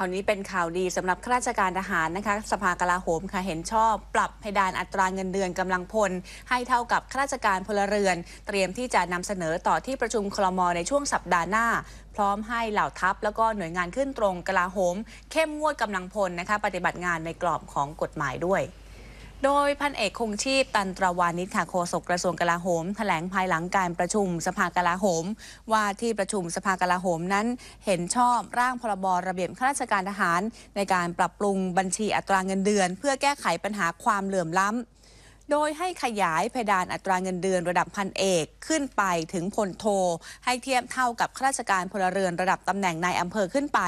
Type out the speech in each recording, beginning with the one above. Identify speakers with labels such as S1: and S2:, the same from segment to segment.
S1: คราวนี้เป็นข่าวดีสำหรับข้าราชการทหารนะคะ สภากลาโหมค่ะเห็นชอบปรับเพดานอัตราเงินเดือนกำลังพล ให้เท่ากับข้าราชการพลเรือน เตรียมที่จะนำเสนอต่อที่ประชุมคลมในช่วงสัปดาห์หน้า พร้อมให้เหล่าทัพ แล้วก็หน่วยงานขึ้นตรงกลาโหม เข้มงวดกำลังพลนะคะ ปฏิบัติงานในกรอบของกฎหมายด้วย โดยพันเอกคงชีพตันตรวานิชค่ะโฆษกกระทรวงกลาโหม แถลงภายหลังการประชุมสภากลาโหม ว่าที่ประชุมสภากลาโหมนั้น เห็นชอบร่างพรบระเบียบข้าราชการทหาร ในการปรับปรุงบัญชีอัตราเงินเดือน เพื่อแก้ไขปัญหาความเหลื่อมล้ำโดยให้ขยายเพดานอัตราเงินเดือนระดับพันเอกขึ้นไปถึงพลโท ให้เทียบเท่ากับข้าราชการพลเรือนระดับตำแหน่งนายอำเภอขึ้นไป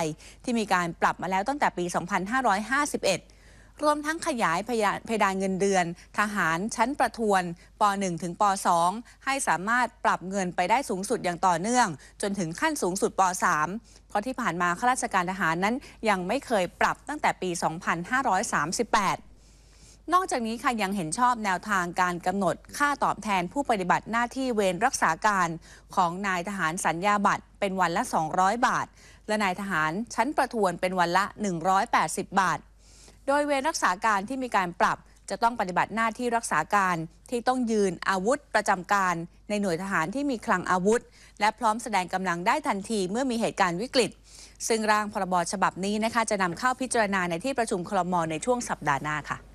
S1: ที่มีการปรับมาแล้วตั้งแต่ปี 2551 รวมทั้งขยายเพดานเงินเดือน ทหารชั้นประทวนป .1 ถึงป .2 ให้สามารถปรับเงินไปได้สูงสุดอย่างต่อเนื่อง จนถึงขั้นสูงสุดป .3 เพราะที่ผ่านมาข้าราชการทหารนั้นยังไม่เคยปรับตั้งแต่ปี 2538นอกจากนี้ค่ะยังเห็นชอบแนวทางการกำหนดค่าตอบแทนผู้ปฏิบัติหน้าที่เวรรักษาการของนายทหารสัญญาบัตรเป็นวันละ 200 บาท และนายทหารชั้นประทวนเป็นวันละ 180 บาท โดยเวรรักษาการที่มีการปรับจะต้องปฏิบัติหน้าที่รักษาการที่ต้องยืนอาวุธประจำการ ในหน่วยทหารที่มีคลังอาวุธ และพร้อมแสดงกำลังได้ทันทีเมื่อมีเหตุการณ์วิกฤต ซึ่งร่างพรบฉบับนี้นะคะจะนำเข้าพิจารณาในที่ประชุมคลมในช่วงสัปดาห์หน้าค่ะ